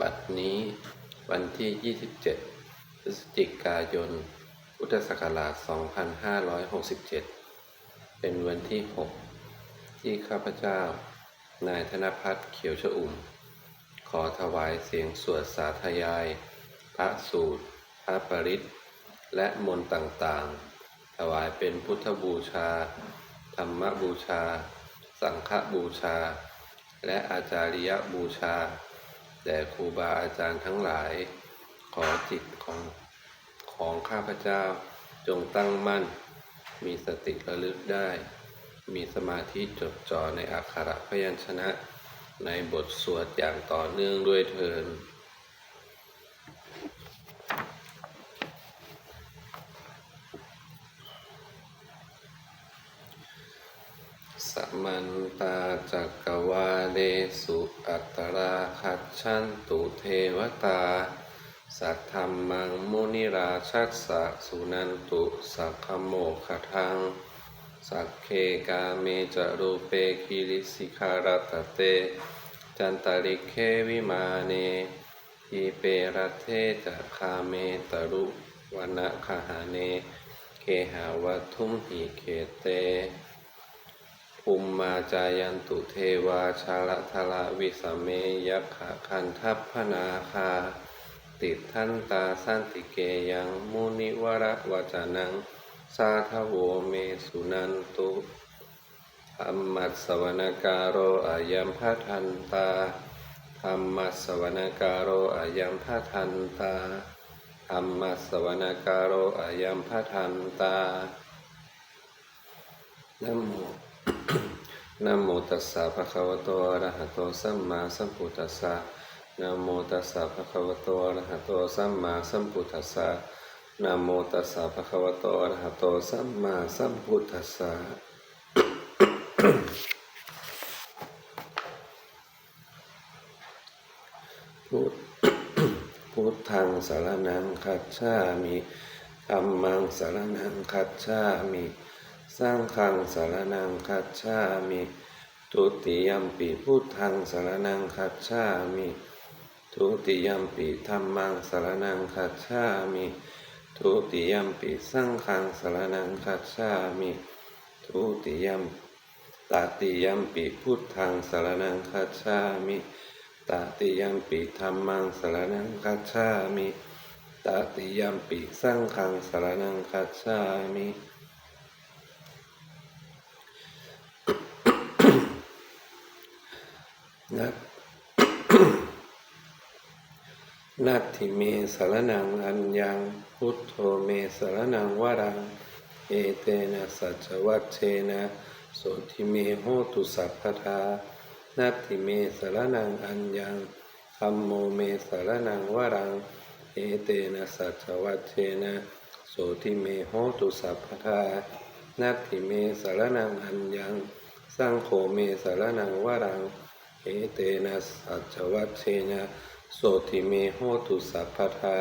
บัดนี้วันที่ 27 พฤศจิกายน พุทธศักราช 2567 เป็นวันที่ 6 ที่ข้าพเจ้า นายธนพัฒน์เขียวชอุ่ม ขอถวายเสียงสวดสาธยาย พระสูตร พระปริตและมนต์ต่างๆ ถวายเป็นพุทธบูชา ธรรมบูชา สังฆบูชา และอาจาริยบูชา แด่ครูบาอาจารย์ทั้งหลาย ขอจิตของของข้าพเจ้าจงตั้งมั่น มีสติระลึกได้ มีสมาธิจดจ่อในอักขระพยัญชนะ ในบทสวดอย่างต่อเนื่องด้วยเทิน สัมมันตาจักวาเลสุอัตตราคัจฉันตุเทวตา สัทธรรมังมุนิราชัสสะสุนันตุสักขโมขทัง สักเคกาเมจรูเปคิริสิขารตเต จันตริเควิมาเนอีเปรเทจะคาเมตรุวนะคหาเน เคหาวัทุมหิเคเต ภูมิมาจายันตุเทวาชาลทละวิสเมยักขะคันทัพพนาคา ติดทันตาสันติเกยังมุนิวรวจานัง สาทโวเมสุนันตุธรรมัสสวนการโรอายัมพะทันตาธรรมัสสวนการโรอายัมพะทันตาธรรมัสสวนการโรอายัมพะทันตานโม นะโมตัสสะภะคะวะโตอะระหะโตสัมมาสัมพุทธัสสะนะโมตัสสะภะคะวะโตอะระหะโตสัมมาสัมพุทธัสสะนะโมตัสสะภะคะวะโตอะระหะโตสัมมาสัมพุทธัสสะพุทธพุทธังสารนังคัจฉามิธัมมังสารนังคัจฉามิ สังฆังสารนังคัจฉามิ ทุติยัมปิพุทธังสารนังคัจฉามิ ทุติยัมปิธัมมังสารนังคัจฉามิ ทุติยัมปิสังฆังสารนังคัจฉามิ ทุติยัมตติยัมปิพุทธังสารนังคัจฉามิตติยัมปิธรรมังสารนังคัจฉามิตติยัมปิสังฆังสารนังคัจฉามิ นัตนัตถิเมสารนังอัญญังพุทโธเมสารนังวรัง เอเตนะสัจวัตเชนะโสทิเมโหตุสัพพทานัตถิเมสารนังอัญญังธัมโมเมสารนังวรัง เอเตนะสัจวัตเชนะโสทิเมโหตุสัพพทานัตถิเมสารนังอัญญัง สังโฆเมสารนังวรัง เอเตนะสัจวัตเชนะโสติเมโหตุสัพพทา